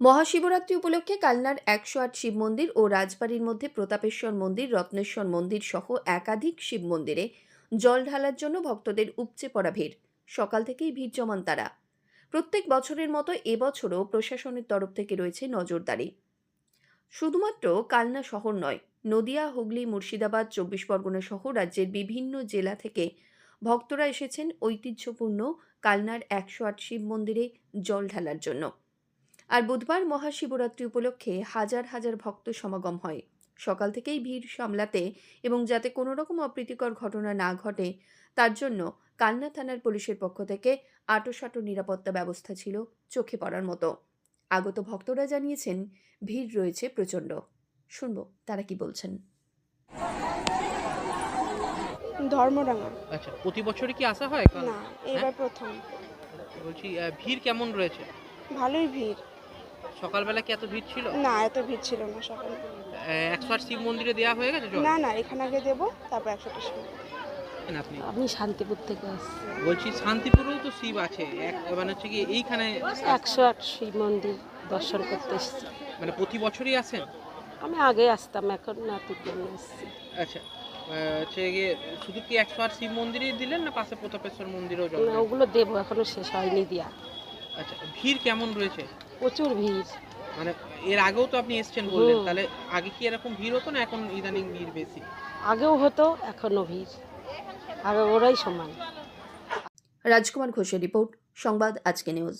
মহাশিবরাত্রি উপলক্ষে কালনার একশো আট শিব মন্দির ও রাজবাড়ির মধ্যে প্রতাপেশ্বর মন্দির, রত্নেশ্বর মন্দির সহ একাধিক শিব মন্দিরে জল ঢালার জন্য ভক্তদের উপচে পড়া ভিড়। সকাল থেকেই ভিড় জমান তারা। প্রত্যেক বছরের মতো এবছরও প্রশাসনের তরফ থেকে রয়েছে নজরদারি। শুধুমাত্র কালনা শহর নয়, নদিয়া, হুগলি, মুর্শিদাবাদ, চব্বিশ পরগনা সহ রাজ্যের বিভিন্ন জেলা থেকে ভক্তরা এসেছেন ঐতিহ্যপূর্ণ কালনার একশো আট শিব মন্দিরে জল ঢালার জন্য। আর বুধবার মহাশিবরাত্রি উপলক্ষে হাজার হাজার ভক্ত সমাগম হয়। সকাল থেকেই ভিড় সামলাতে এবং যাতে কোনো রকম অপ্রীতিকর ঘটনা না ঘটে তার জন্য কালনা থানার পুলিশের পক্ষ থেকে আটোসাটো নিরাপত্তা ব্যবস্থা ছিল চোখে পড়ার মতো। আগত ভক্তরা জানিয়েছেন ভিড় রয়েছে প্রচণ্ড। শুনব তারা কি বলছেন। ধর্মডাঙ্গা। আচ্ছা প্রতি বছরই কি আসা হয়? না এবার প্রথম। বলছি ভিড় কেমন রয়েছে? ভালোই ভিড়। সকালবেলা কি এত ভিড় ছিল? না এত ভিড় ছিল না সকালে। একশো আট শিব মন্দিরে দেওয়া হয়ে গেছে জল? না না এখানে আগে দেবো তারপর একশোটার সময় কেন আপনি আমি শান্তিপুর থেকে আসছি বলছি শান্তিপুরেও তো শিব আছে। এক মানে হচ্ছে কি এইখানে একশো আট শিব মন্দির দর্শন করতে এসেছি। মানে প্রতি বছরই আসেন? আমি আগে আসতাম এখন এসেছি। আচ্ছা আহ, হচ্ছে গিয়ে শুধু কি একশো আট শিব মন্দিরেই দিলেন না পাশে প্রতাপেশ্বর মন্দিরেও জল না, দেন? ওগুলো দেবো এখনও শেষ হয়নি দিয়া। আচ্ছা ভিড় কেমন রয়েছে? প্রচুর ভিড়। মানে এর আগেও তো আপনি এসছেন বললেন তাহলে আগে কি এরকম ভিড় হতো না এখন ইদানিং ভিড় বেশি? আগেও হতো এখনও ভিড়। আগে ওরাই সমান। রাজকুমার ঘোষের রিপোর্ট সংবাদ আজকে নিউজ।